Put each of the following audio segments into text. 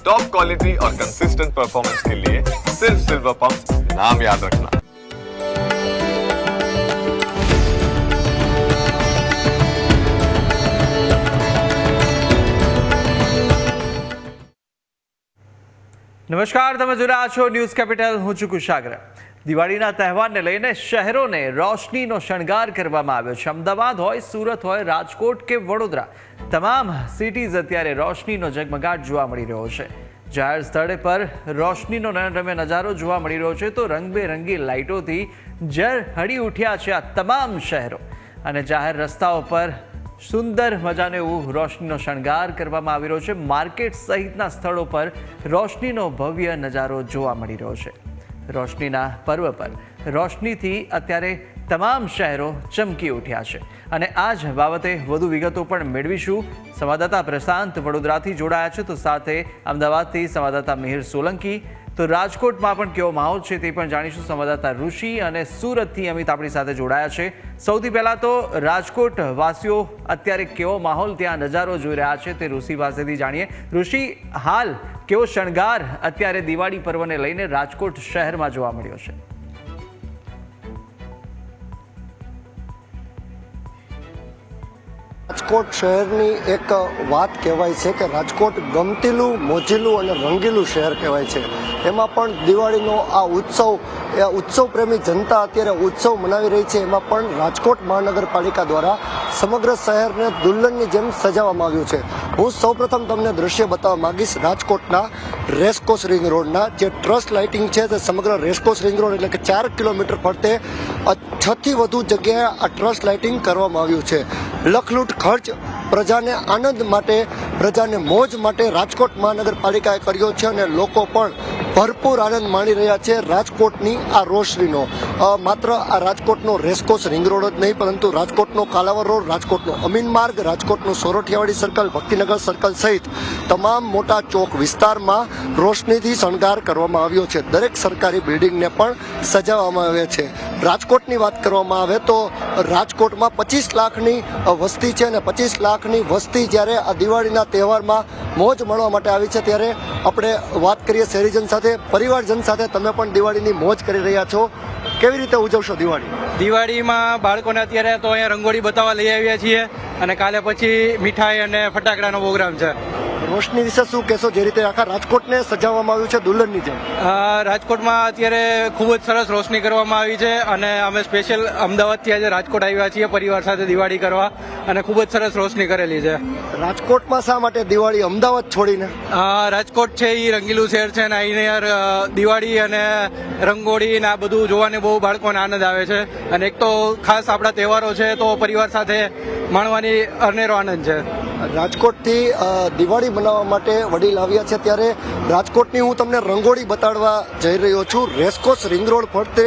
Top quality और consistent performance के लिए सिर्फ सिल्वर पंप नाम याद रखना નમસ્કાર તમે જોઈ રહ્યા છો ન્યૂઝ કેપિટલ હું છું કુશાગ્ર દિવાળીના તહેવારને લઈને શહેરોને રોશનીનો શણગાર કરવામાં આવ્યો છે. અમદાવાદ હોય, સુરત હોય, રાજકોટ કે વડોદરા, તમામ સિટીઝ અત્યારે રોશનીનો ઝગમગાટ જોવા મળી રહ્યો છે. જાહેર સ્થળે પર રોશનીનો નયનરમ્ય નજારો જોવા મળી રહ્યો છે. તો રંગબેરંગી લાઇટોથી જર હળી ઉઠ્યા છે આ તમામ શહેરો. અને જાહેર રસ્તાઓ પર સુંદર મજાનો એવું રોશનીનો શણગાર કરવામાં આવી રહ્યો છે. માર્કેટ સહિતના સ્થળો પર રોશનીનો ભવ્ય નજારો જોવા મળી રહ્યો છે. રોશનીના પર્વ પર. રોશનીથી અત્યારે તમામ શહેરો ચમકી ઉઠ્યા છે. અને આ જ બાબતે વધુ વિગતો પણ મેળવીશું. સંવાદદાતા પ્રશાંત વડોદરાથી જોડાયા છે, તો સાથે અમદાવાદથી સંવાદદાતા મિહિર સોલંકી તો રાજકોટમાં પણ કેવો માહોલ છે તે પણ જાણીશું સંવાદદાતા ઋષિ અને સુરતથી અમિત આપણી સાથે જોડાયા છે. સૌથી પહેલાં તો રાજકોટ વાસીઓ અત્યારે કેવો માહોલ, ત્યાં નજારો જોઈ રહ્યા છે તે ઋષિ પાસેથી જાણીએ. ઋષિ, હાલ કેવો શણગાર અત્યારે દિવાળી પર્વને લઈને રાજકોટ શહેરમાં જોવા મળ્યો છે? રાજકોટ શહેરની એક વાત કહેવાય છે કે રાજકોટ ગમતીલું, મોજીલું અને રંગીલું શહેર કહેવાય છે. એમાં પણ દિવાળીનો આ ઉત્સવ, એ ઉત્સવ પ્રેમી જનતા અત્યારે ઉત્સવ મનાવી રહી છે. એમાં પણ રાજકોટ મહાનગરપાલિકા દ્વારા સમગ્ર શહેરને દુલ્હનની જેમ સજાવવામાં આવ્યું છે. હું સૌપ્રથમ તમને દ્રશ્ય બતાવવા માંગીશ રાજકોટના રેસકોસ રિંગ રોડના. જે ટ્રસ્ટ લાઇટિંગ છે તે સમગ્ર રેસકોસ રિંગ રોડ એટલે કે ચાર કિલોમીટર ફરતે છથી વધુ જગ્યાએ આ ટ્રસ્ટ લાઇટિંગ કરવામાં આવ્યું છે. લખલૂટ ખર્ચ પ્રજાને આનંદ માટે, પ્રજાને મોજ માટે રાજકોટ મહાનગરપાલિકાએ કર્યો છે અને લોકો પણ ભરપૂર આનંદ માણી રહ્યા છે રાજકોટની આ રોશનીનો. માત્ર આ રાજકોટનો રેસકોસ રિંગ રોડ જ નહીં, પરંતુ રાજકોટનો કાલાવર રોડ, રાજકોટનો અમીન માર્ગ, રાજકોટનું સોરઠિયાવાડી સર્કલ, ભક્તિનગર સર્કલ સહિત તમામ મોટા ચોક વિસ્તારમાં રોશનીથી શણગાર કરવામાં આવ્યો છે. દરેક સરકારી બિલ્ડિંગને પણ સજાવવામાં આવે છે. રાજકોટની વાત કરવામાં આવે તો રાજકોટમાં પચીસ લાખની વસ્તી છે અને પચીસ લાખની વસ્તી જ્યારે આ દિવાળીના તહેવારમાં મોજ માણવા માટે આવી છે, ત્યારે આપણે વાત કરીએ શહેરીજન સાથે. પરિવારજન સાથે તમે પણ દિવાળીની મોજ કરી રહ્યા છો. કેવી રીતે ઉજવશો દિવાળી? દિવાળીમાં બાળકોને અત્યારે તો અહીંયા રંગોળી બતાવવા લઈ આવ્યા છીએ અને કાલે પછી મીઠાઈ અને ફટાકડાનો પ્રોગ્રામ છે. રોશની વિશે શું કહેશો? જે રીતે આખા રાજકોટને સજાવવામાં આવ્યું છે દુલ્હનની જેમ. રાજકોટમાં અત્યારે ખૂબ જ સરસ રોશની કરવામાં આવી છે અને અમે સ્પેશિયલ અમદાવાદથી આજે રાજકોટ આવ્યા છીએ પરિવાર સાથે દિવાળી કરવા અને ખૂબ જ સરસ રોશની કરેલી છે. રાજકોટમાં શા માટે દિવાળી અમદાવાદ છોડીને? રાજકોટ છે એ રંગીલું શહેર છે અને અહીં દિવાળી અને રંગોળી ને આ બધું જોવાને બહુ બાળકોને આનંદ આવે છે. અને એક તો ખાસ આપણા તહેવારો છે તો પરિવાર સાથે માણવાની અનેરો આનંદ છે. રાજકોટથી દિવાળી મનાવવા માટે વડીલ આવ્યા છે. ત્યારે રાજકોટની હું તમને રંગોળી બતાડવા જઈ રહ્યો છું. રેસકોસ રિંગ રોડ ફરતે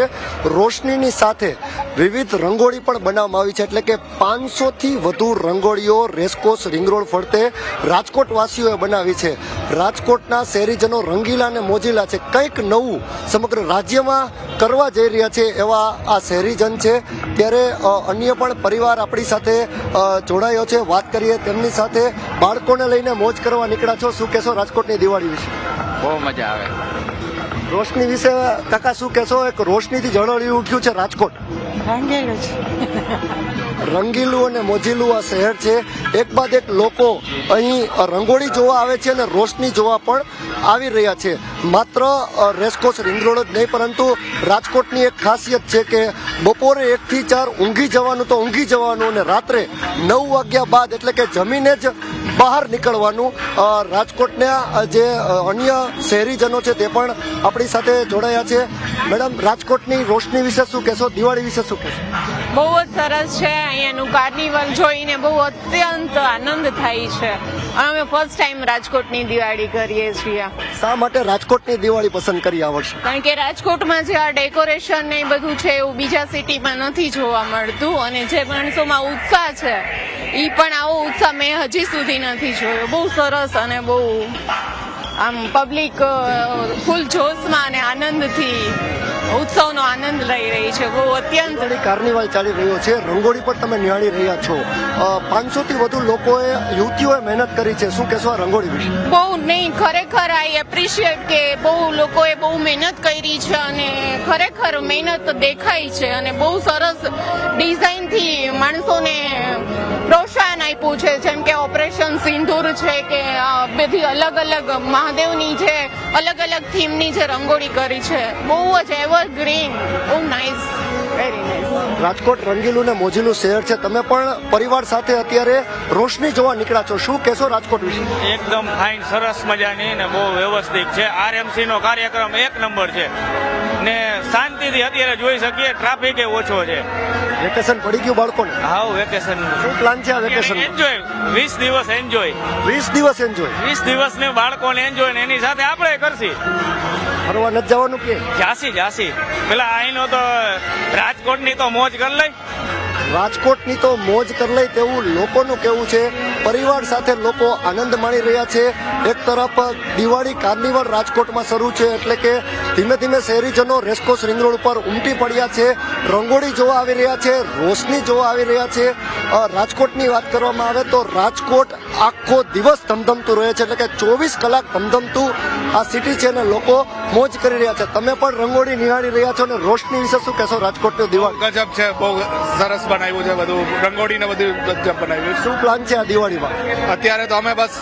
રોશનીની સાથે વિવિધ રંગોળી પણ બનાવવામાં આવી છે. એટલે કે પાંચસોથી વધુ રંગોળીઓ રેસકોસ રિંગ રોડ ફરતે રાજકોટવાસીઓએ બનાવી છે. રાજકોટના શહેરીજનો રંગીલા અને મોજીલા છે. કંઈક નવું સમગ્ર રાજ્યમાં કરવા જઈ રહ્યા છે એવા આ શહેરીજન છે. ત્યારે અન્ય પણ પરિવાર આપણી સાથે જોડાયો છે. વાત કરીએ તેમની સાથે બાળકોને લઈને મોજ કરવા નીકળ્યા છો. શું કહેશો રાજકોટની દિવાળી વિશે? બહુ મજા આવે. રોશની વિશે કાકા શું કહેશો? એક રોશનીથી જળવળી ઉઠ્યું છે રાજકોટ. રંગેલું છે. રંગીલું અને મોજીલું આ શહેર છે. એક બાદ એક લોકો અહીં રંગોળી જોવા આવે છે અને રોશની જોવા પણ આવી રહ્યા છે. માત્ર રેસકોર્સ રિંગ રોડ જ નહીં, પરંતુ રાજકોટની એક ખાસિયત છે કે બપોરે એકથી ચાર ઊંઘી જવાનું તો ઊંઘી જવાનું અને રાત્રે નવ વાગ્યા બાદ એટલે કે જમીને જ બહાર નીકળવાનું. રાજકોટના જે અન્ય શહેરીજનો છે તે પણ આપણી સાથે જોડાયા છે. મેડમ, રાજકોટની રોશની વિશે શું કહેશો? દિવાળી વિશે શું કહેશો? બહુ જ સરસ છે. અહીંયાનું કાર્નિવલ જોઈને બહુ અત્યંત આનંદ થાય છે. અમે ફર્સ્ટ ટાઈમ રાજકોટની દિવાળી કરીએ છીએ. શા માટે રાજકોટની દિવાળી પસંદ કરી આ વર્ષે? કારણ કે રાજકોટમાં જે આ ડેકોરેશન ને બધું છે એવું બીજા સિટીમાં નથી જોવા મળતું. અને જે માણસોમાં ઉત્સાહ છે એ પણ આવો ઉત્સાહ મેં હજી સુધી નથી જોયો. બહુ સરસ અને બહુ આમ પબ્લિક ફૂલ જોશમાં અને આનંદથી ઉત્સવનો આનંદ લઈ રહી છે. બહુ અત્યંત કાર્નિવલ ચાલી રહ્યો છે. રંગોળી પણ તમે નિહાળી રહ્યા છો. પાંચસોથી વધુ લોકોએ યુવતીઓએ મહેનત કરી છે. શું કહેશો આ રંગોળી વિશે? બહુ નહીં ખરેખર આઈ એપ્રિશિએટ કે બહુ લોકોએ બહુ મહેનત કરી છે અને ખરેખર મહેનત દેખાય છે અને બહુ સરસ ડિઝાઇનથી માણસોને પ્રોત્સાહન આપ્યું છે જેમ કે ઓપરેશન સિંદૂર છે કે બધી અલગ અલગ મહાદેવની જે અલગ અલગ થીમની જે રંગોળી કરી છે. બહુ જ એવરગ્રીન બહુ નાઇસ વેરી નાઇસ રાજકોટ રંગીલું ને મોજીલું શહેર છે. તમે પણ પરિવાર સાથે અત્યારે રોશની જોવા નીકળ્યા છો. શું કહેશો રાજકોટ વિશે? એકદમ ફાઇન સરસ મજાની ને બહુ વ્યવસ્થિત છે. આરએમસી નો કાર્યક્રમ એક નંબર છે. ને શાંતિથી અત્યારે જોઈ શકીએ ટ્રાફિક એ ઓછો છે. વેકેશન પડી ગયું બાળકોને? હા વેકેશન. શું પ્લાન છે આ વેકેશન? એન્જોય વીસ દિવસ એન્જોય વીસ દિવસ એન્જોય વીસ દિવસ ને બાળકોને એન્જોય ને એની સાથે આપણે કરશી. ફરવા નથી જવાનું કે? જાસી જાસી પેલા અહીંનો તો રાજકોટની તો મોજ કરી લઈ. રાજકોટની તો મોજ કરી લઈ તેવું લોકોનું કહેવું છે. પરિવાર સાથે લોકો આનંદ માણી રહ્યા છે. એક તરફ દિવાળી કાર્નિવલ રાજકોટમાં શરૂ છે એટલે કે ધીમે ધીમે શહેરીજનો રેસકોસ રિંગ રોડ ઉપર ઉમટી પડ્યા છે. રંગોળી જોવા આવી રહ્યા છે, રોશની જોવા આવી રહ્યા છે. રાજકોટની વાત કરવામાં આવે તો રાજકોટ આખો દિવસ ધમધમતું રહે છે એટલે કે ચોવીસ કલાક ધમધમતું આ સિટી છે અને લોકો મોજ કરી રહ્યા છે. તમે પણ રંગોળી નિહાળી રહ્યા છો અને રોશની વિશે શું કહેશો રાજકોટની દિવાળી? ગજબ છે, બહુ સરસ બનાવ્યું છે, બધું રંગોળી ને બધું બનાવ્યું શું પ્લાન છે આ દિવાળીમાં? અત્યારે તો અમે બસ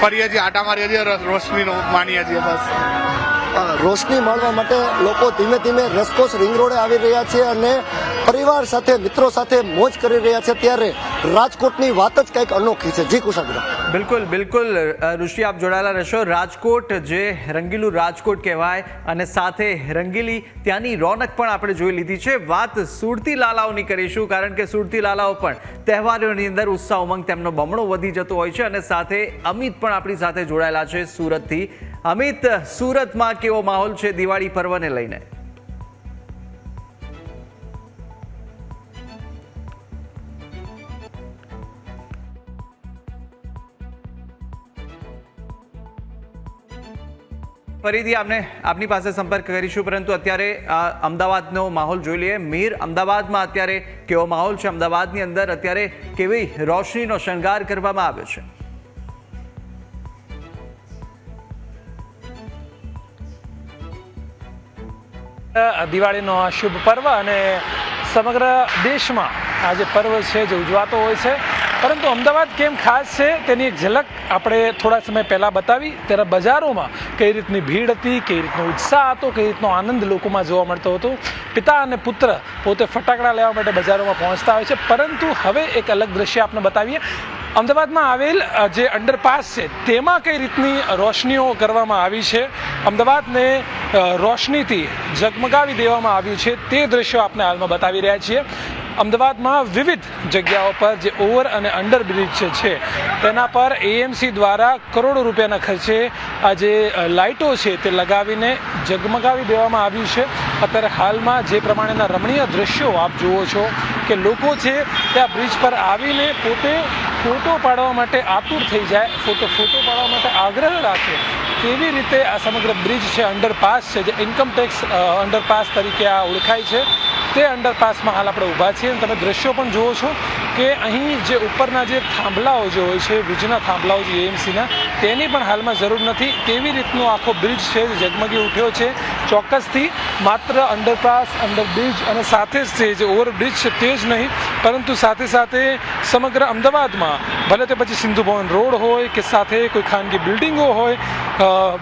ફરીએ છીએ આટા મારીએ છીએ રોશનીનો માનીએ છીએ બસ. રોશની માણવા માટે લોકો ધીમે ધીમે રસકોસ રિંગ રોડે આવી રહ્યા છે અને પરિવાર સાથે, મિત્રો સાથે મોજ કરી રહ્યા છે ત્યારે રાજકોટની વાત જ કંઈક અનોખી છે. જી કુશાગ્ર બિલકુલ બિલકુલ. ઋષિ, આપ જોડાયેલા રહેશો. રાજકોટ જે રંગીલું રાજકોટ કહેવાય અને સાથે રંગીલી ત્યાંની રોનક પણ આપણે જોઈ લીધી છે. વાત સુરતી લાલાઓની કરીશું, કારણ કે સુરતી લાલાઓ પણ તહેવારોની અંદર ઉત્સાહ ઉમંગ તેમનો બમણો વધી જતો હોય છે અને સાથે અમિત પણ આપણી સાથે જોડાયેલા છે સુરતથી. અમિત, સુરતમાં કેવો માહોલ છે દિવાળી પર્વને લઈને? ફરીથી આપને આપની પાસે સંપર્ક કરીશું, પરંતુ અત્યારે અમદાવાદનો માહોલ જોઈ લઈએ. મીર, અમદાવાદમાં અત્યારે કેવો માહોલ છે? અમદાવાદની અંદર અત્યારે કેવી રોશનીનો શણગાર કરવામાં આવ્યો છે? દિવાળીનો આ શુભ પર્વ અને સમગ્ર દેશમાં આ જે પર્વ છે, જે ઉજવાતો હોય છે પરંતુ અમદાવાદ કેમ ખાસ છે તેની એક ઝલક આપણે થોડા સમય પહેલાં બતાવી. ત્યારે બજારોમાં કઈ રીતની ભીડ હતી, કઈ રીતનો ઉત્સાહ હતો, કઈ રીતનો આનંદ લોકોમાં જોવા મળતો હતો. પિતા અને પુત્ર પોતે ફટાકડા લેવા માટે બજારોમાં પહોંચતા હોય છે. પરંતુ હવે એક અલગ દ્રશ્ય આપણે બતાવીએ. અમદાવાદમાં આવેલ જે અંડરપાસ છે, તેમાં કઈ રીતની રોશનીઓ કરવામાં આવી છે? અમદાવાદને રોશનીથી ઝગમગાવી દેવામાં આવ્યું છે. તે દ્રશ્યો આપને હાલમાં બતાવી રહ્યા છીએ. અમદાવાદમાં વિવિધ જગ્યાઓ પર જે ઓવર અને અંડર બ્રિજ છે, તેના પર એએમસી દ્વારા કરોડો રૂપિયાના ખર્ચે આ જે લાઇટો છે તે લગાવીને ઝગમગાવી દેવામાં આવ્યું છે. અત્યારે હાલમાં જે પ્રમાણેના રમણીય દ્રશ્યો આપ જુઓ છો કે લોકો છે ત્યાં બ્રિજ પર આવીને પોતે ફોટો પાડવા માટે આતુર થઈ જાય, ફોટો ફોટો પાડવા માટે આગ્રહ રાખે તેવી રીતે આ સમગ્ર બ્રિજ છે, અંડરપાસ છે, જે ઇન્કમટેક્સ અંડરપાસ તરીકે આ ઓળખાય છે. તે અંડરપાસમાં હાલ આપણે ઊભા છીએ અને તમે દ્રશ્યો પણ જુઓ છો. કે અહીં જે ઉપરના જે થાંભલાઓ જે હોય છે, વીજના થાંભલાઓ જે એએમસીના તેની પણ હાલમાં જરૂર નથી. તેવી રીતનો આખો બ્રિજ છે ઝગમગી ઉઠ્યો છે. ચોક્કસથી માત્ર અંડરપાસ અંડરબ્રિજ અને સાથે જ જે ઓવરબ્રિજ છે તે જ નહીં, પરંતુ સાથે સાથે સમગ્ર અમદાવાદમાં, ભલે તે પછી સિંધુ ભવન રોડ હોય કે સાથે કોઈ ખાનગી બિલ્ડિંગો હોય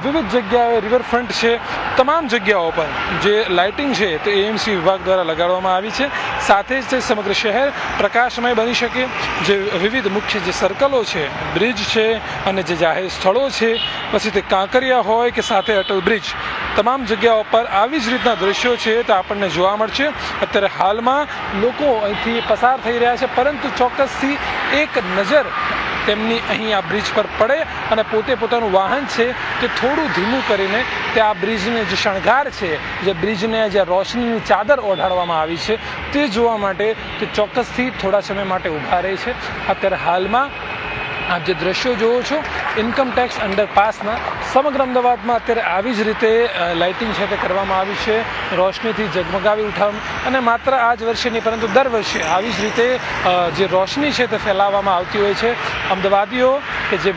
વિવિધ જગ્યાએ રિવરફ્રન્ટ છે. તમામ જગ્યાઓ પર જે લાઇટિંગ છે તે એએમસી વિભાગ દ્વારા લગાડવામાં આવી છે. સાથે જ તે સમગ્ર શહેર પ્રકાશમય બની શકે. જે વિવિધ મુખ્ય જે સર્કલો છે, બ્રિજ છે અને જે જાહેર સ્થળો છે, પછી તે કાંકરિયા હોય કે સાથે અટલ બ્રિજ, તમામ જગ્યાઓ પર આવી જ રીતના દ્રશ્યો છે તે આપણને જોવા મળશે. અત્યારે હાલમાં લોકો અહીંથી પસાર થઈ રહ્યા છે, પરંતુ ચોક્કસથી એક નજર તેમની અહીં આ બ્રિજ પર પડે અને પોતે પોતાનું વાહન છે તે થોડું ધીમું કરીને તે આ બ્રિજને જે શણગાર છે, જે બ્રિજને જે રોશનીની ચાદર ઓઢાડવામાં આવી છે, તે જોવા માટે તે ચોક્કસથી થોડા સમય માટે ઊભા રહે છે. અત્યારે હાલમાં આપ જે દ્રશ્યો જોવો છો ઇન્કમ ટેક્સ અંડરપાસના સમગ્ર અમદાવાદમાં અત્યારે આવી જ રીતે લાઇટિંગ છે તે કરવામાં આવી છે. રોશનીથી ઝગમગાવી ઉઠાવ અને માત્ર આ જ વર્ષે નહીં, પરંતુ દર વર્ષે આવી જ રીતે જે રોશની છે તે ફેલાવવામાં આવતી હોય છે. અમદાવાદીઓ કે જે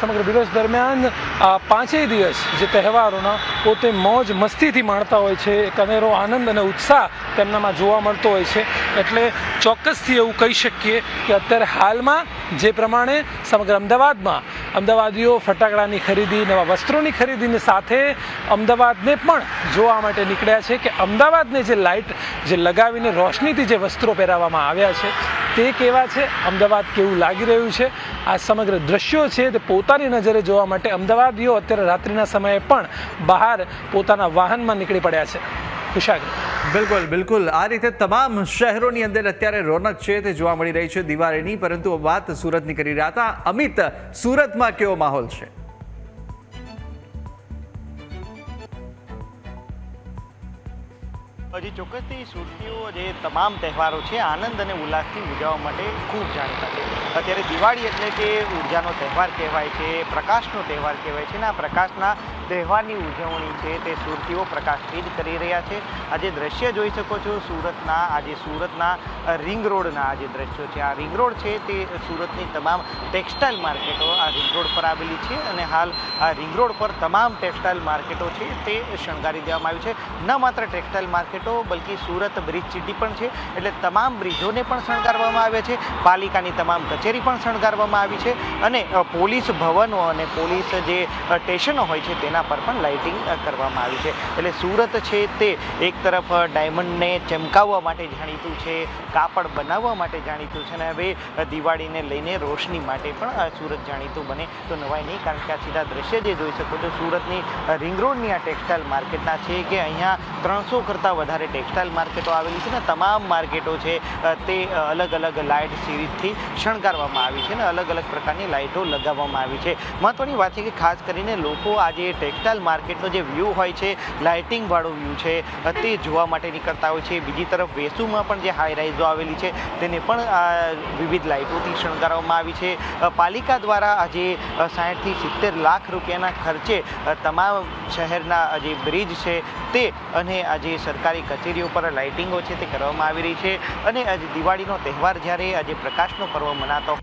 સમગ્ર દિવસ દરમિયાન આ પાંચેય દિવસ જે તહેવારોના પોતે મોજ મસ્તીથી માણતા હોય છે, એક અનેરો આનંદ અને ઉત્સાહ તેમનામાં જોવા મળતો હોય છે. એટલે ચોક્કસથી એવું કહી શકીએ કે અત્યારે હાલમાં જે પ્રમાણે સમગ્ર અમદાવાદમાં અમદાવાદીઓ ફટાકડાની ખરીદી, નવા વસ્ત્રોની ખરીદીની સાથે અમદાવાદને પણ જોવા માટે નીકળ્યા છે કે અમદાવાદને જે લાઇટ જે લગાવીને રોશનીથી જે વસ્ત્રો પહેરાવવામાં આવ્યા છે, તે કેવા છે? અમદાવાદ કેવું લાગી રહ્યું છે? આ સમગ્ર દ્રશ્યો છે તે પોતાની નજરે જોવા માટે અમદાવાદીઓ અત્યારે રાત્રિના સમયે પણ બહાર પોતાના વાહનમાં નીકળી પડ્યા છે. ખુશાગર બિલકુલ બિલકુલ. આ રીતે તમામ શહેરોની અંદર અત્યારે રોનક છે તે જોવા મળી રહી છે દિવાળીની પરંતુ વાત સુરતની કરી રહ્યા હતા. અમિત સુરતમાં કેવો માહોલ છે? હજી ચોક્કસથી સુરતીઓ જે તમામ તહેવારો છે આનંદ અને ઉલ્લાસથી ઉજવવા માટે ખૂબ જાણીતા છે. અત્યારે દિવાળી એટલે કે ઉર્જાનો તહેવાર કહેવાય છે પ્રકાશનો તહેવાર કહેવાય છે અને આ પ્રકાશના તહેવારની ઉજવણી છે તે સુરતીઓ પ્રકાશિત કરી રહ્યા છે. આજે દ્રશ્ય જોઈ શકો છો સુરતના, આજે સુરતના રિંગ રોડના આજે દ્રશ્યો છે. આ રિંગ રોડ છે તે સુરતની તમામ ટેક્સટાઇલ માર્કેટો આ રિંગ રોડ પર આવેલી છે અને હાલ આ રિંગ રોડ પર તમામ ટેક્સટાઇલ માર્કેટો છે તે શણગારી દેવામાં આવી છે. ન માત્ર ટેક્સટાઇલ માર્કેટો, બલકી સુરત બ્રિજ સિટી પણ છે. એટલે તમામ બ્રિજોને પણ શણગારવામાં આવ્યા છે. પાલિકાની તમામ કચેરી પણ શણગારવામાં આવી છે. અને પોલીસ ભવનો અને પોલીસ જે સ્ટેશનો હોય છે તેના પર પણ લાઇટિંગ કરવામાં આવી છે. એટલે સુરત છે તે એક તરફ ડાયમંડને ચમકાવવા માટે જાણીતું છે, કાપડ બનાવવા માટે જાણીતું છે અને હવે દિવાળીને લઈને રોશની માટે પણ સુરત જાણીતું બને. તો નવાય નહીં, કારણ કે આ સીધા દ્રશ્ય જે જોઈ શકો છો, સુરતની રિંગ રોડની આ ટેક્સટાઇલ માર્કેટના છે કે અહીંયા ત્રણસો કરતાં વધારે ટેક્સટાઇલ માર્કેટો આવેલી છે ને તમામ માર્કેટો છે તે અલગ અલગ લાઇટ સિરીઝથી શણગારવામાં આવી છે ને અલગ અલગ પ્રકારની લાઇટો લગાવવામાં આવી છે. મહત્વની વાત છે કે ખાસ કરીને લોકો આજે ટેક્સટાઇલ માર્કેટનો જે વ્યૂ હોય છે, લાઇટિંગવાળો વ્યૂ છે, તે જોવા માટે નીકળતા હોય છે. બીજી તરફ વેસુમાં પણ જે હાઈ રાઇઝો આવેલી છે, તેને પણ વિવિધ લાઇટોથી શણગારવામાં આવી છે. પાલિકા દ્વારા આજે સાઠથી સિત્તેર લાખ રૂપિયાના ખર્ચે તમામ શહેરના જે બ્રિજ છે, તે અને આ જે સરકારી કચેરીઓ પર લાઇટિંગો છે, તે કરવામાં આવી રહી છે. અને આજે દિવાળીનો તહેવાર જ્યારે આજે પ્રકાશનો પર્વ મનાતો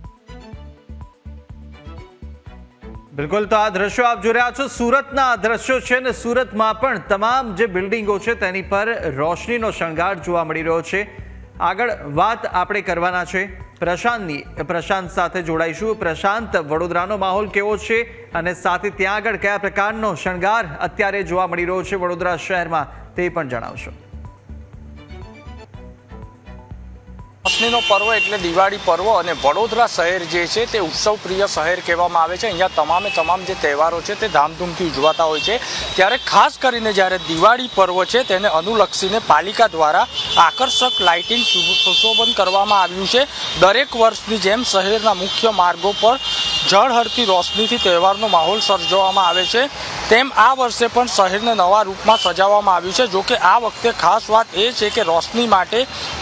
બિલકુલ, તો આ દ્રશ્યો આપ જોઈ રહ્યા છો. સુરતના આ દ્રશ્યો છે ને સુરતમાં પણ તમામ જે બિલ્ડિંગો છે તેની પર રોશનીનો શણગાર જોવા મળી રહ્યો છે. આગળ વાત આપણે કરવાના છે. પ્રશાંતની, પ્રશાંત સાથે જોડાઈશું. પ્રશાંત, વડોદરાનો માહોલ કેવો છે? અને સાથે ત્યાં આગળ કયા પ્રકારનો શણગાર અત્યારે જોવા મળી રહ્યો છે વડોદરા શહેરમાં, તે પણ જણાવશો. રોશનીનો પર્વ એટલે દિવાળી પર્વ અને વડોદરા શહેર જે છે તે ઉત્સવ પ્રિય શહેર કહેવામાં આવે છે. અહીંયા તમામે તમામ જે તહેવારો છે તે ધામધૂમથી ઉજવાતા હોય છે. ત્યારે ખાસ કરીને જ્યારે દિવાળી પર્વ છે તેને અનુલક્ષીને પાલિકા દ્વારા આકર્ષક લાઇટિંગ સુશોભન કરવામાં આવ્યું છે. દરેક વર્ષની જેમ શહેરના મુખ્ય માર્ગો પર જળહરતી રોશનીથી તહેવારનો માહોલ સર્જવામાં આવે છે. તેમ આ વર્ષે પણ શહેરને નવા રૂપમાં સજાવવામાં આવ્યું છે. જોકે આ વખતે ખાસ વાત એ છે કે રોશની માટે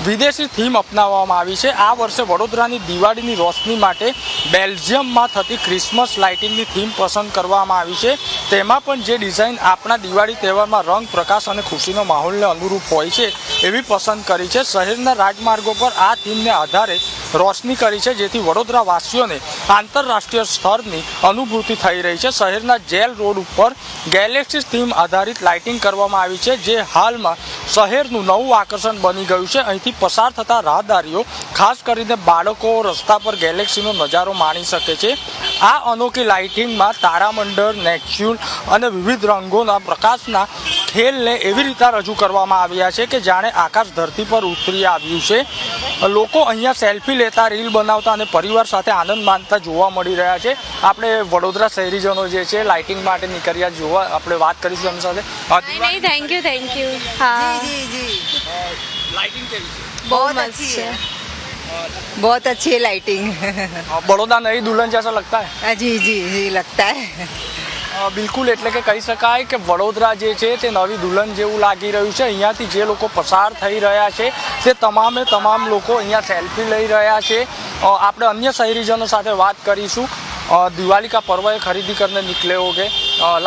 વિદેશી થીમ અપનાવવામાં આવી છે. આ વર્ષે વડોદરાની દિવાળીની રોશની માટે બેલ્જિયમમાં થતી ક્રિસમસ લાઇટિંગની થીમ પસંદ કરવામાં આવી છે. તેમાં પણ જે ડિઝાઇન આપણા દિવાળી તહેવારમાં રંગ, પ્રકાશ અને ખુશીનો માહોલને અનુરૂપ હોય છે, એવી પસંદ કરી છે. શહેરના રાજમાર્ગો પર આ થીમને આધારે રોશની કરી છે, જેથી વડોદરા વાસીઓને આંતરરાષ્ટ્રીય સ્તરની અનુભૂતિ થઈ રહી છે. શહેરના જેલ રોડ ઉપર ગેલેક્સી થીમ આધારિત લાઇટિંગ કરવામાં આવી છે, જે હાલમાં શહેરનું નવું આકર્ષણ બની ગયું છે. અહીંથી પસાર થતા વેપારીઓ ખાસ કરીને બાળકો રસ્તા પર ગેલેક્સીનો નજારો માણી શકે છે. આ અનોખી લાઇટિંગમાં તારામંડળ નેચ્યુલ અને વિવિધ રંગોના પ્રકાશના ખેલને એવી રીતે રજૂ કરવામાં આવ્યા છે કે જાણે આકાશ ધરતી પર ઉતરી આવ્યું છે. લોકો અહીંયા સેલ્ફી લેતા રીલ બનાવતા અને પરિવાર સાથે આનંદ માનતા જોવા મળી રહ્યા છે. આપણે વડોદરા શહેરીજનો જે છે લાઇટિંગ માટે નીકળ્યા જોવા આપણે વાત કરીશું એમની સાથે. થેન્ક યુ થેન્ક યુ હા. લાઇટિંગ કેવી છે? बहुत अच्छी है। बहुत अच्छी है लाइटिंग બડોદા નવી દુલ્હન જૈસા લગતા है। जी जी जी लगता है। બિલકુલ એટલે કે કહી શકાય કે વડોદરા જે છે તે નવી દુલ્હન જેવું લાગી રહ્યું છે અહીંયાથી જે લોકો પસાર થઈ રહ્યા છે તે તમામે તમામ લોકો અહીંયા સેલ્ફી લઈ રહ્યા છે આપણે અન્ય શહેરીજનો સાથે વાત કરીશું દિવાળીકા પર્વએ ખરીદી કરીને નીકળ્યો કે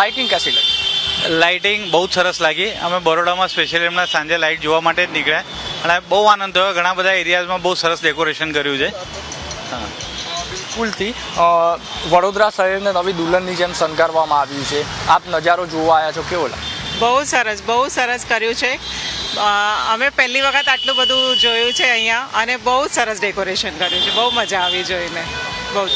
લાઇટિંગ કેસી લગી લાઇટિંગ બહુ સરસ લાગી અમે બરોડામાં સ્પેશિયલી એમના સાંજે લાઇટ જોવા માટે જ નીકળ્યા અને બહુ આનંદ થયો. ઘણા બધા એરિયાઝમાં બહુ સરસ ડેકોરેશન કર્યું છે. બિલકુલથી. અ, વડોદરા શહેરને નવી દુલ્હનની જેમ શણગારવામાં આવ્યું છે. આપ નજારો જોવા આવ્યા છો કેવો લાગે? બહુ સરસ બહુ સરસ કર્યું છે. અમે પહેલી વખત આટલું બધું જોયું છે અહીંયા અને બહુ સરસ ડેકોરેશન કર્યું છે. બહુ મજા આવી જોઈને. બહુ.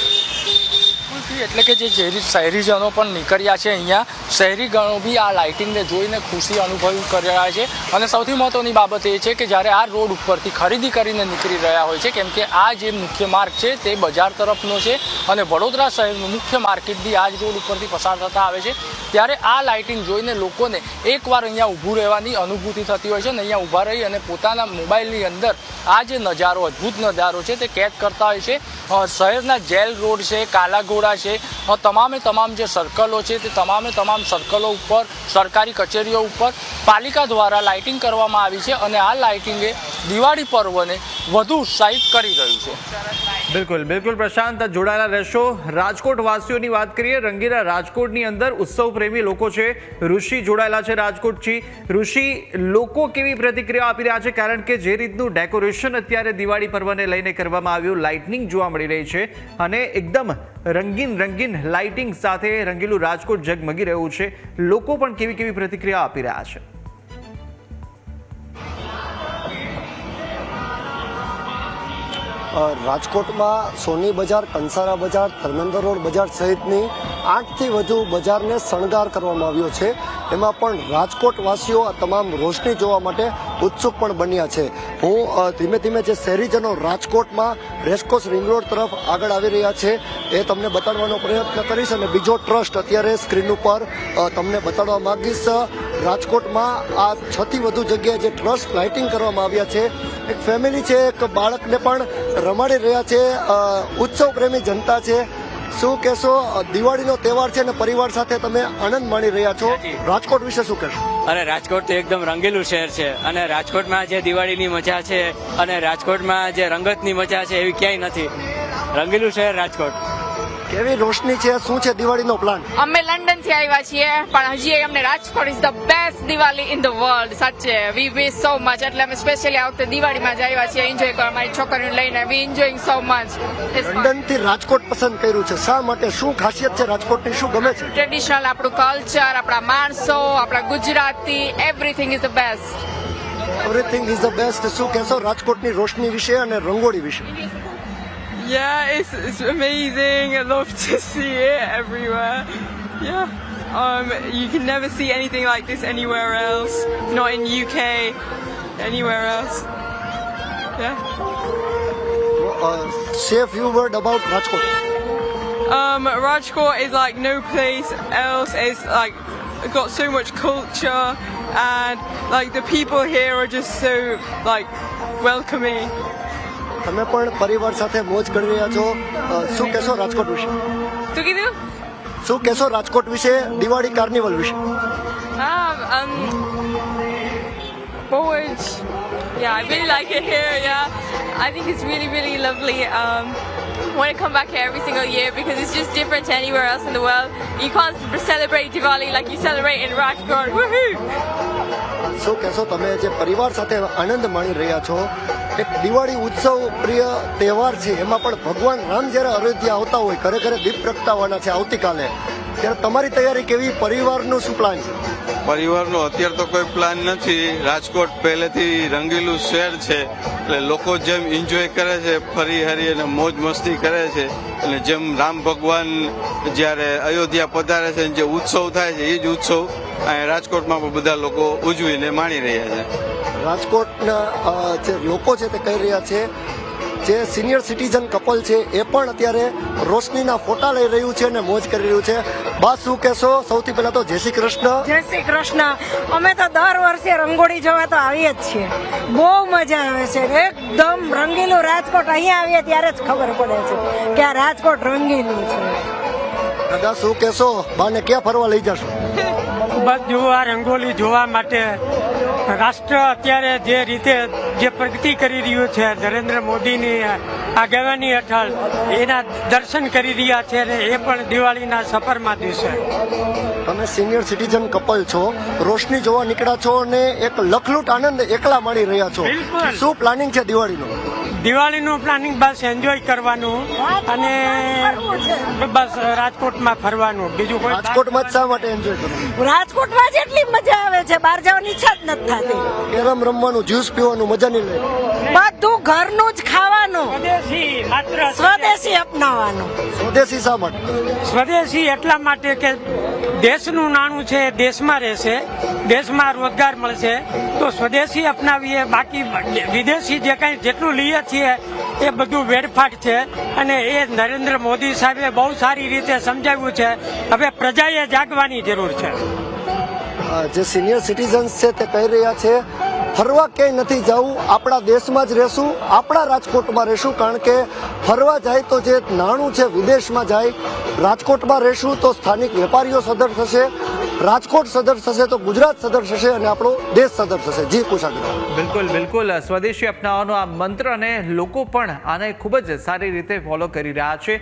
જ. એટલે કે જે શહેરી શહેરીજનો પણ નીકળ્યા છે અહીંયા. શહેરીગણો બી આ લાઇટિંગને જોઈને ખુશી અનુભવ કરી રહ્યા છે. અને સૌથી મહત્ત્વની બાબત એ છે કે જ્યારે આ રોડ ઉપરથી ખરીદી કરીને નીકળી રહ્યા હોય છે, કેમ કે આ જે મુખ્ય માર્ગ છે તે બજાર તરફનો છે અને વડોદરા શહેરનું મુખ્ય માર્કેટ બી આ જ રોડ ઉપરથી પસાર થતા આવે છે. ત્યારે આ લાઇટિંગ જોઈને લોકોને એકવાર અહીંયા ઊભું રહેવાની અનુભૂતિ થતી હોય છે અને અહીંયા ઊભા રહી અને પોતાના મોબાઈલની અંદર આ જે નજારો, અદ્ભુત નજારો છે તે કેદ કરતા હોય છે. શહેરના જેલ રોડ છે, કાલાઘોડા છે અ, તમામે તમામ જે સર્કલો છે તે તમામે તમામ સર્કલો ઉપર સરકારી કચેરીઓ ઉપર પાલિકા દ્વારા લાઇટિંગ કરવામાં આવી છે અને આ લાઇટિંગે દિવાળી પર્વને વધુ ઉત્સાહિત કરી રહ્યું છે. બિલકુલ બિલકુલ પ્રશાંત જોડાયેલા રહેશો. રાજકોટ વાસીઓની વાત કરીએ રંગીલા રાજકોટની અંદર ઉત્સવ પ્રેમી લોકો છે. ઋષિ જોડાયેલા છે રાજકોટથી. ઋષિ લોકો કેવી પ્રતિક્રિયા આપી રહ્યા છે? કારણ કે જે રીતનું ડેકોરેશન અત્યારે દિવાળી પર્વને લઈને કરવામાં આવ્યું લાઇટનિંગ જોવા મળી રહી છે. અને એકદમ રંગીન રંગીન લાઇટિંગ સાથે રંગીલું રાજકોટ ઝગમગી રહ્યું છે. લોકો પણ કેવી કેવી પ્રતિક્રિયા આપી રહ્યા છે? રાજકોટમાં સોની બજાર, કંસારા બજાર, ધર્મેન્દ્ર રોડ બજાર સહિતની આઠથી વધુ બજારને શણગાર કરવામાં આવ્યો છે. એમાં પણ રાજકોટવાસીઓ આ તમામ રોશની જોવા માટે ઉત્સુક પણ બન્યા છે. હું ધીમે ધીમે જે શહેરીજનો રાજકોટમાં રેસકોસ રિંગ રોડ તરફ આગળ આવી રહ્યા છે, એ તમને બતાડવાનો પ્રયત્ન કરીશ અને બીજો ટ્રસ્ટ અત્યારે સ્ક્રીન ઉપર તમને બતાડવા માંગીશ. રાજકોટમાં આ છથી વધુ જગ્યાએ જે ટ્રસ્ટ લાઇટિંગ કરવામાં આવ્યા છે એક ફેમિલી છે એક બાળકને પણ રમાડી રહ્યા છે ઉત્સવ પ્રેમી જનતા છે. શું કહેશો દિવાળીનો તહેવાર છે અને પરિવાર સાથે તમે આનંદ માણી રહ્યા છો. રાજકોટ વિશે શું કહેશો? અરે રાજકોટ તો એકદમ રંગેલું શહેર છે અને રાજકોટમાં જે દિવાળીની મજા છે અને રાજકોટમાં જે રંગતની મજા છે એવી ક્યાંય નથી. રંગેલું શહેર રાજકોટ. કેવી રોશની છે? શું છે દિવાળીનો પ્લાન અમે લંડનથી આવ્યા છીએ પણ હજી અમને Rajkot is the best Diwali in the world સાચે. વી વિશ સો મચ એટલે અમે સ્પેશિયલી આ વખતે દિવાળીમાં જ આવ્યા છીએ. એન્જોય કરવા મારી છોકરીને લઈને. વી એન્જોયિંગ સો મચ લંડનથી રાજકોટ પસંદ કર્યું છે. શા માટે? શું ખાસિયત છે રાજકોટની? શું ગમે છે? ટ્રેડિશનલ આપણું કલ્ચર આપણા માણસો આપણા Gujarati everything is the best everything is the best શું કહેશો રાજકોટની રોશની વિશે અને રંગોળી વિશે? yeah, it's, it's amazing. I love to see it everywhere. Yeah. Um, you can never see anything like this anywhere else. Not in UK, anywhere else. Yeah. Uh, say a few words about Rajkot. Um, Rajkot is like no place else. It's like got so much culture, and like the people here are just so like welcoming. તમે પણ પરિવાર સાથે મોજ કરી રહ્યા છો અ, શું કહેશો રાજકોટ વિશે શું કીધું શું કહેશો રાજકોટ વિશે દિવાળી કાર્નિવલ વિશે Um, um, forward. Yeah, I really like it here. Yeah, I think it's really, really lovely. Um, I want to come back here every single year because it's just different to anywhere else in the world. You can't celebrate Diwali like you celebrate in Rajkot. Woohoo! શું કહેશો તમે જે પરિવાર સાથે આનંદ માણી રહ્યા છો એક દિવાળી ઉત્સવ પ્રિય તહેવાર છે. એમાં પણ ભગવાન રામ જ્યારે અયોધ્યા આવતા હોય, ઘરે ઘરે દીપ પ્રગટાવવાના છે આવતીકાલે. ત્યારે તમારી તૈયારી કેવી? પરિવારનું શું પ્લાન છે? પરિવારનો અત્યારે તો કોઈ પ્લાન નથી. રાજકોટ પહેલેથી રંગીલું શહેર છે. એટલે લોકો જેમ એન્જોય કરે છે, ફરી હરી અને મોજ મસ્તી કરે છે. અને જેમ રામ ભગવાન જ્યારે અયોધ્યા પધારે છે જે ઉત્સવ થાય છે, એ જ ઉત્સવ અહીંયા રાજકોટમાં પણ બધા લોકો ઉજવીને માણી રહ્યા છે. રાજકોટના જે લોકો છે તે કહી રહ્યા છે જે સિનિયર સિટીઝન કપલ છે એ પણ અત્યારે રોશનીના ફોટા લઈ રહ્યું છે અને મોજ કરી રહ્યું છે. બા શું કહેશો? સૌથી પહેલા તો જય શ્રી કૃષ્ણ. જય શ્રી કૃષ્ણ. અમે તો દર વર્ષે રંગોળી જોવા તો આવીએ જ છીએ. બહુ મજા આવે છે. એકદમ રંગીલું રાજકોટ અહીંયા આવીએ ત્યારે જ ખબર પડે છે કે આ રાજકોટ રંગીલું છે. દાદા શું કહેશો? બાને ક્યાં ફરવા લઈ જશો? બસ આ રંગોલી જોવા માટે રાષ્ટ્ર અત્યારે જે રીતે જે પ્રગતિ કરી રહ્યું છે નરેન્દ્ર મોદીની આગેવાની હેઠળ એના દર્શન કરી રહ્યા છે અને એ પણ દિવાળીના સફરમાં દિવસે. તમે સિનિયર સિટીઝન કપલ છો રોશની જોવા નીકળ્યા છો અને એક લખલૂટ આનંદ એકલા માણી રહ્યા છો. શું પ્લાનિંગ છે દિવાળીનું? દિવાળીનું પ્લાનિંગ બસ એન્જોય કરવાનું અને બસ રાજકોટમાં ફરવાનું. બીજું કોઈ રાજકોટમાં જ શા માટે એન્જોય કરવું રાજકોટમાં જેટલી મજા આવે છે બહાર જવાની ઈચ્છા જ નથી થતી. કેરમ રમવાનું જ્યુસ પીવાનું મજા નહીં લે બધું ઘરનું જ ખાવાનું. સ્વદેશી માત્ર સ્વદેશી. અપનાવવાનું. સ્વદેશી શા માટે? સ્વદેશી એટલા માટે કે દેશનું નાણું છે એ દેશમાં રહેશે દેશમાં રોજગાર મળશે તો સ્વદેશી અપનાવીએ બાકી વિદેશી જે કાંઈ જેટલું લઈએ છીએ એ બધું વેડફાટ છે. અને એ નરેન્દ્ર મોદી સાહેબે બહુ સારી રીતે સમજાવ્યું છે. હવે પ્રજાએ જાગવાની જરૂર છે. જે સિનિયર સિટીઝન્સ છે તે કહી રહ્યા છે ફરવા ક્યાંય નથી જવું, આપણા દેશમાં જ રહેશું, આપણા રાજકોટમાં રહેશું, કારણ કે ફરવા જાય તો જે નાણું છે, વિદેશમાં જાય, રાજકોટમાં રહેશું તો સ્થાનિક વેપારીઓ સદર થશે રાજકોટ સદર થશે તો ગુજરાત સદર થશે અને આપણો દેશ સદર થશે. જી, કુશાગ્રહ. બિલકુલ બિલકુલ. સ્વદેશી અપનાવવાનો આ મંત્ર અને લોકો પણ આને ખૂબ જ સારી રીતે ફોલો કરી રહ્યા છે.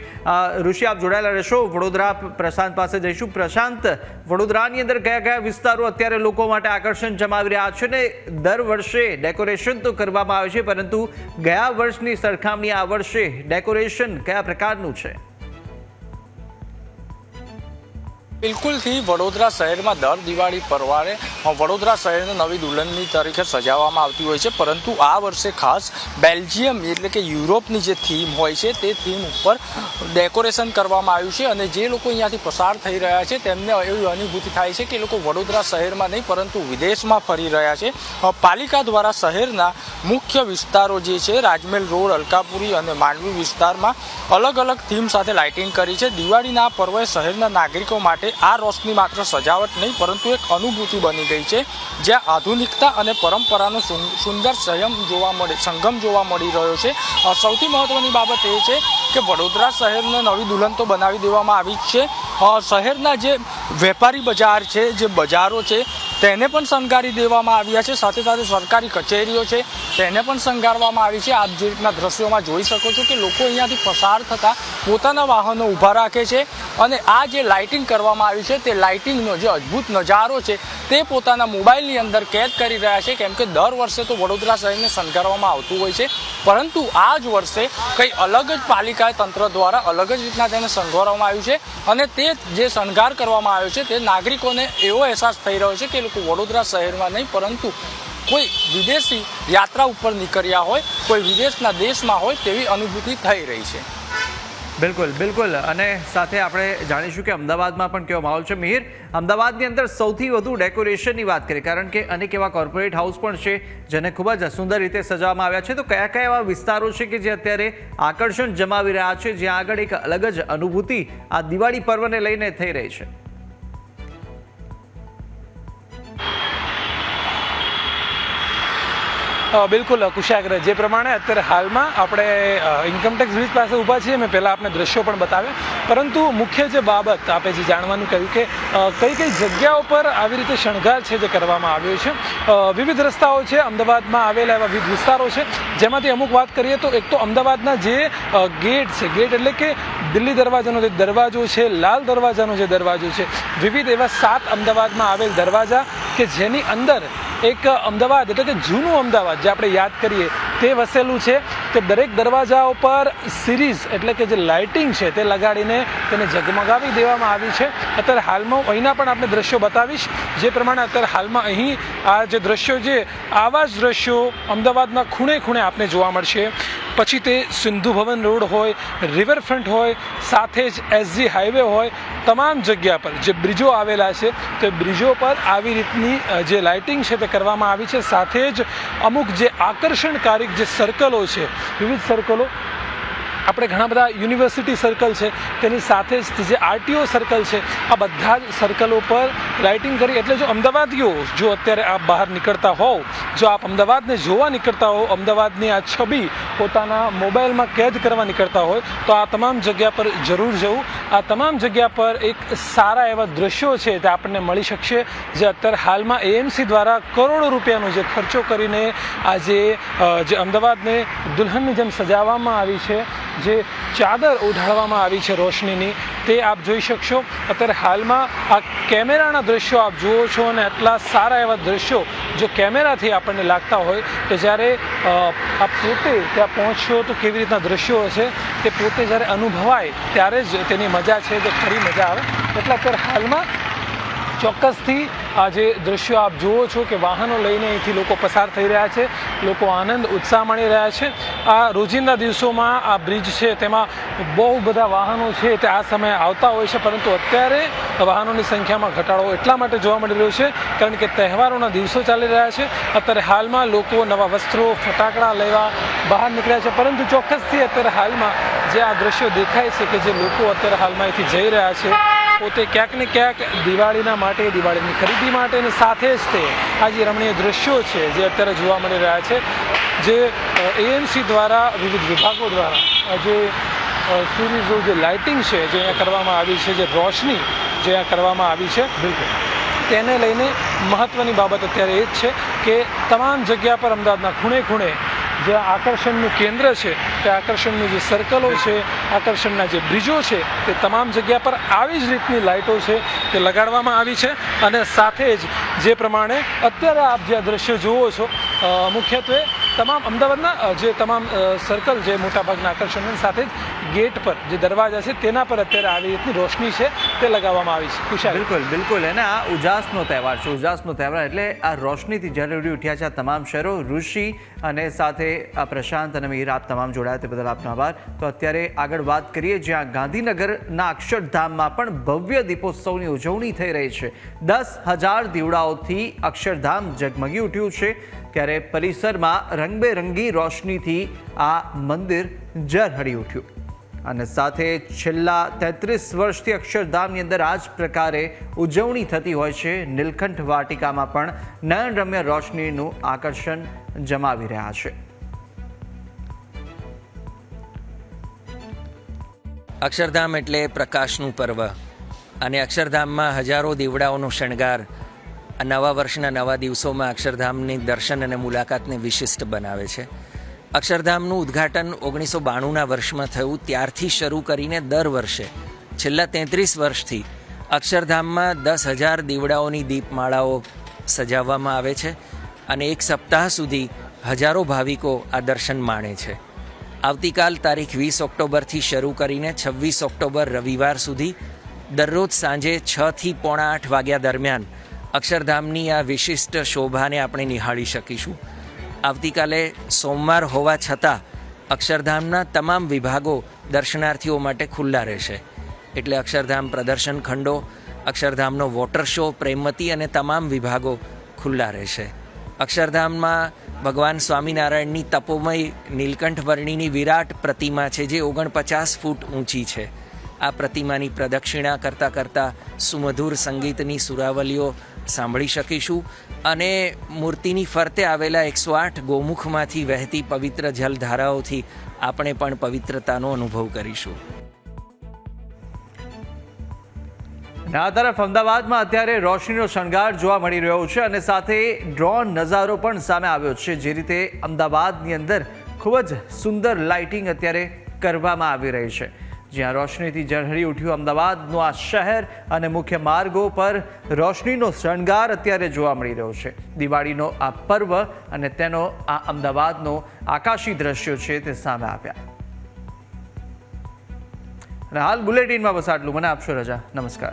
ઋષિ, આપ જોડાયેલા રહેશો. વડોદરા પ્રશાંત પાસે જઈશું. પ્રશાંત, વડોદરાની અંદર કયા કયા વિસ્તારો અત્યારે લોકો માટે આકર્ષણ જમાવી રહ્યા છે ને દર વર્ષે ડેકોરેશન તો કરવામાં આવે છે, પરંતુ ગયા વર્ષની સરખામણી આ વર્ષે ડેકોરેશન કયા પ્રકારનું છે? બિલકુલથી વડોદરા શહેરમાં દર દિવાળી પરવારે વડોદરા શહેરને નવી દુલ્હનની તરીકે સજાવવામાં આવતી હોય છે. પરંતુ આ વર્ષે ખાસ બેલ્જિયમ એટલે કે યુરોપની જે થીમ હોય છે, તે થીમ ઉપર ડેકોરેશન કરવામાં આવ્યું છે અને જે લોકો અહીંયાથી પસાર થઈ રહ્યા છે, તેમને એવી અનુભૂતિ થાય છે કે એ લોકો વડોદરા શહેરમાં નહીં, પરંતુ વિદેશમાં ફરી રહ્યા છે. પાલિકા દ્વારા શહેરના મુખ્ય વિસ્તારો જે છે રાજમેલ રોડ, અલકાપુરી અને માંડવી વિસ્તારમાં અલગ અલગ થીમ સાથે લાઇટિંગ કરી છે. દિવાળીના પર્વે શહેરના નાગરિકો માટે આ રોશની માત્ર સજાવટ નહીં, પરંતુ એક અનુભૂતિ બની ગઈ છે, જ્યાં આધુનિકતા અને પરંપરાનો સુંદર સંયમ જોવા મળે, સંગમ જોવા મળી રહ્યો છે. સૌથી મહત્ત્વની બાબત એ છે કે વડોદરા શહેરને નવી દુલ્હન તો બનાવી દેવામાં આવી જ છે. શહેરના જે વેપારી બજાર છે, જે બજારો છે તેને પણ શણગારી દેવામાં આવ્યા છે. સાથે સાથે સરકારી કચેરીઓ છે. તેને પણ શણગારવામાં આવી છે. આપ જે રીતના દ્રશ્યોમાં જોઈ શકો છો કે લોકો અહીંયાથી પસાર થતા પોતાના વાહનો ઊભા રાખે છે અને આ જે લાઇટિંગ કરવામાં આવી છે તે લાઇટિંગનો જે અદ્ભુત નજારો છે તે પોતાના મોબાઈલની અંદર કેદ કરી રહ્યા છે. કેમ કે દર વર્ષે તો વડોદરા શહેરને શણગારવામાં આવતું હોય છે. પરંતુ આ જ વર્ષે કંઈ અલગ જ પાલિકા તંત્ર દ્વારા અલગ જ રીતના તેને શણગારવામાં આવ્યું છે અને તે જે શણગાર કરવામાં આવ્યો છે તે નાગરિકોને એવો અહેસાસ થઈ રહ્યો છે કે લોકો વડોદરા શહેરમાં નહીં, પરંતુ કોઈ વિદેશી યાત્રા ઉપર નીકળ્યા હોય, કોઈ વિદેશના દેશમાં હોય તેવી અનુભૂતિ થઈ રહી છે. બિલકુલ બિલકુલ. અને સાથે આપણે જાણીશું કે અમદાવાદમાં પણ કેવો માહોલ છે. મિહિર, અમદાવાદની અંદર સૌથી વધુ ડેકોરેશનની વાત કરીએ, કારણ કે અનેક એવા કોર્પોરેટ હાઉસ પણ છે, જેને ખૂબ જ સુંદર રીતે સજાવવામાં આવ્યા છે. તો કયા કયા એવા વિસ્તારો છે કે જે અત્યારે આકર્ષણ જમાવી રહ્યા છે, જ્યાં આગળ એક અલગ જ અનુભૂતિ આ દિવાળી પર્વને લઈને થઈ રહી છે? બિલકુલ, કુશાગ્ર. જે પ્રમાણે અત્યારે હાલમાં આપણે ઇન્કમટેક્સ બ્રિજ પાસે ઊભા છીએ, મેં પહેલાં આપણે દ્રશ્યો પણ બતાવ્યા. પરંતુ મુખ્ય જે બાબત આપે જે જાણવાનું કહ્યું કે કઈ કઈ જગ્યાઓ પર આવી રીતે શણગાર છે જે કરવામાં આવ્યો છે? વિવિધ રસ્તાઓ છે, અમદાવાદમાં આવેલા એવા વિવિધ વિસ્તારો છે. જેમાંથી અમુક વાત કરીએ તો એક તો અમદાવાદના જે ગેટ છે, ગેટ એટલે કે દિલ્હી દરવાજાનો જે દરવાજો છે, લાલ દરવાજાનો જે દરવાજો છે. વિવિધ એવા સાત અમદાવાદમાં આવેલ દરવાજા કે જેની અંદર એક અમદાવાદ એટલે કે જૂનું અમદાવાદ જે આપણે યાદ કરીએ તે વસેલું છે તે દરેક દરવાજા ઉપર સિરીઝ, એટલે કે જે લાઇટિંગ છે તે લગાડીને તેને ઝગમગાવી દેવામાં આવી છે. અત્યારે હાલમાં અહીંના પણ આપણે દ્રશ્યો બતાવીશ. જે પ્રમાણે અત્યારે હાલમાં અહીં આ જે દ્રશ્યો છે આવા જ દ્રશ્યો અમદાવાદના ખૂણે ખૂણે આપને જોવા મળશે. પછી તે સિંધુ ભવન રોડ હોય, રિવરફ્રન્ટ હોય, સાથે જ એસજી હાઈવે હોય, તમામ જગ્યા પર જે બ્રિજો આવેલા છે, તે બ્રિજો પર આવી રીતની જે લાઇટિંગ છે તે કરવામાં આવી છે. સાથે જ અમુક જે આકર્ષણકારી જે સર્કલો છે વિવિધ સર્કલો આપણે ઘણા બધા યુનિવર્સિટી સર્કલ છે, તેની સાથે જ જે આરટીઓ સર્કલ છે, આ બધા જ સર્કલો પર લાઇટિંગ કરી. એટલે જો અમદાવાદીઓ જો અત્યારે આપ બહાર નીકળતા હોવ, જો આપ અમદાવાદને જોવા નીકળતા હોવ, અમદાવાદની આ છબી પોતાના મોબાઈલમાં કેદ કરવા નીકળતા હોય, તો આ તમામ જગ્યા પર જરૂર જવું. આ તમામ જગ્યા પર એક સારા એવા દ્રશ્યો છે તે આપણને મળી શકશે, જે અત્યારે હાલમાં એએમસી દ્વારા કરોડો રૂપિયાનો જે ખર્ચો કરીને આજે જે અમદાવાદને દુલ્હનની જેમ સજાવવામાં આવી છે. જે ચાદર ઉઢાડવામાં આવી છે રોશનીની, તે આપ જોઈ શકશો. અત્યારે હાલમાં આ કેમેરાના દ્રશ્યો આપ જુઓ છો અને આટલા સારા એવા દ્રશ્યો જો કેમેરાથી આપણને લાગતા હોય તો જ્યારે આપ પોતે ત્યાં પહોંચશો તો કેવી રીતના દ્રશ્યો હશે, તે પોતે જ્યારે અનુભવાય ત્યારે જ તેની મજા છે જે ખરી મજા આવે. એટલે અત્યારે હાલમાં ચોક્કસથી આ જે દ્રશ્યો આપ જુઓ છો કે વાહનો લઈને અહીંથી લોકો પસાર થઈ રહ્યા છે, લોકો આનંદ, ઉત્સાહ માણી રહ્યા છે. આ રોજિંદા દિવસોમાં આ બ્રિજ છે, તેમાં બહુ બધા વાહનો છે તે આ સમયે આવતા હોય છે, પરંતુ અત્યારે વાહનોની સંખ્યામાં ઘટાડો એટલા માટે જોવા મળી રહ્યો છે, કારણ કે તહેવારોના દિવસો ચાલી રહ્યા છે. અત્યારે હાલમાં લોકો નવા વસ્ત્રો, ફટાકડા લેવા બહાર નીકળ્યા છે, પરંતુ ચોક્કસથી અત્યારે હાલમાં જે આ દ્રશ્યો દેખાય છે કે જે લોકો અત્યારે હાલમાં અહીંથી જઈ રહ્યા છે પોતે ક્યાંક ને ક્યાંક દિવાળીના માટે દિવાળીની ખરીદી માટે અને સાથે જ તે આ જે રમણીય દ્રશ્યો છે જે અત્યારે જોવા મળી રહ્યા છે જે એએમસી દ્વારા વિવિધ વિભાગો દ્વારા આ જે અ, જે લાઇટિંગ છે જે અહીંયા કરવામાં આવી છે જે રોશની જે અહીંયા કરવામાં આવી છે બિલકુલ. તેને લઈને મહત્ત્વની બાબત અત્યારે એ જ છે કે તમામ જગ્યા પર અમદાવાદના ખૂણે ખૂણે જે આકર્ષણનું કેન્દ્ર છે, તે આકર્ષણની જે સર્કલો છે, આકર્ષણના જે બ્રિજો છે, તે તમામ જગ્યા પર આવી જ રીતની લાઇટો છે, તે લગાડવામાં આવી છે. અને સાથે જ જે પ્રમાણે અત્યારે આપ જે દ્રશ્ય જુઓ છો મુખ્યત્વે તમામ અમદાવાદના જે તમામ સર્કલ જે મોટાભાગના આકર્ષણ સાથે જ ગેટ પર જે દરવાજા છે તેના પર અત્યારે આવી રીતની રોશની છે તે લગાવવામાં આવી છે. ખુશાલ. બિલકુલ બિલકુલ. અને આ ઉજાસનો તહેવાર છે, ઉજાસનો તહેવાર એટલે આ રોશનીથી ઝળહળી ઉઠ્યા છે આ તમામ શહેરો, ઋષિ અને સાથે આ પ્રશાંત અને મીર, આપ તમામ જોડાયા તે બદલ આપનો આભાર. તો અત્યારે આગળ વાત કરીએ, જ્યાં ગાંધીનગરના અક્ષરધામમાં પણ ભવ્ય દીપોત્સવની ઉજવણી થઈ રહી છે. દસ હજાર દીવડાઓથી અક્ષરધામ ઝગમગી ઉઠ્યું છે. ત્યારે પરિસરમાં રંગબેરંગી રોશનીથી આ મંદિર ઝળહળી ઉઠ્યું. અને સાથે છેલ્લા તેત્રીસ વર્ષથી અક્ષરધામની અંદર આ જ પ્રકારે ઉજવણી થતી હોય છે. નીલકંઠ વાટિકામાં પણ નયનરમ્ય રોશનીનું આકર્ષણ જમાવી રહ્યા છે. અક્ષરધામ એટલે પ્રકાશનું પર્વ. અને અક્ષરધામમાં હજારો દીવડાઓનો શણગાર આ નવા વર્ષના નવા દિવસોમાં અક્ષરધામની દર્શન અને મુલાકાતને વિશિષ્ટ બનાવે છે. અક્ષરધામનું ઉદ્ઘાટન ઓગણીસો બાણુંના વર્ષમાં થયું, ત્યારથી શરૂ કરીને દર વર્ષે. છેલ્લા તેત્રીસ વર્ષથી અક્ષરધામમાં દસ હજાર દીવડાઓની દીપમાળાઓ સજાવવામાં આવે છે અને એક સપ્તાહ સુધી હજારો ભાવિકો આ દર્શન માણે છે. આવતીકાલ તારીખ વીસ ઓક્ટોબરથી શરૂ કરીને છવ્વીસ ઓક્ટોબર રવિવાર સુધી દરરોજ સાંજે છથી પોણા આઠ વાગ્યા દરમિયાન અક્ષરધામની આ વિશિષ્ટ શોભાને આપણે નિહાળી શકીશું. આવતીકાલે સોમવાર હોવા છતાં અક્ષરધામના તમામ વિભાગો દર્શનાર્થીઓ માટે ખુલ્લા રહેશે. એટલે અક્ષરધામ પ્રદર્શન ખંડો, અક્ષરધામનો વોટર શો, પ્રેમવતી અને તમામ વિભાગો ખુલ્લા રહેશે. અક્ષરધામમાં ભગવાન સ્વામિનારાયણની તપોમય નીલકંઠ વર્ણિની વિરાટ પ્રતિમા છે, જે ઓગણપચાસ ફૂટ ઊંચી છે. આ પ્રતિમાની પ્રદક્ષિણા કરતાં કરતાં સુમધુર સંગીતની સુરાવલીઓ સાંભળી શકીશું અને મૂર્તિની ફરતે આવેલા એકસો આઠ ગોમુખમાંથી વહેતી પવિત્ર જલધારાઓથી આપણે પણ પવિત્રતાનો અનુભવ કરીશું. ના તરફ અમદાવાદમાં અત્યારે રોશનીનો શણગાર જોવા મળી રહ્યો છે અને સાથે ડ્રોન નજારો પણ સામે આવ્યો છે, જે રીતે અમદાવાદની અંદર ખૂબ જ સુંદર લાઇટિંગ અત્યારે કરવામાં આવી રહી છે. જ્યાં રોશનીથી ઝળહળી ઉઠ્યું અમદાવાદનું આ શહેર અને મુખ્ય માર્ગો પર રોશનીનો શણગાર અત્યારે જોવા મળી રહ્યો છે. દિવાળીનો આ પર્વ અને તેનો આ અમદાવાદનો આકાશી દ્રશ્યો છે તે સામે આવ્યા. હાલ બુલેટિનમાં બસ આટલું. મને આપશો, રજા? નમસ્કાર.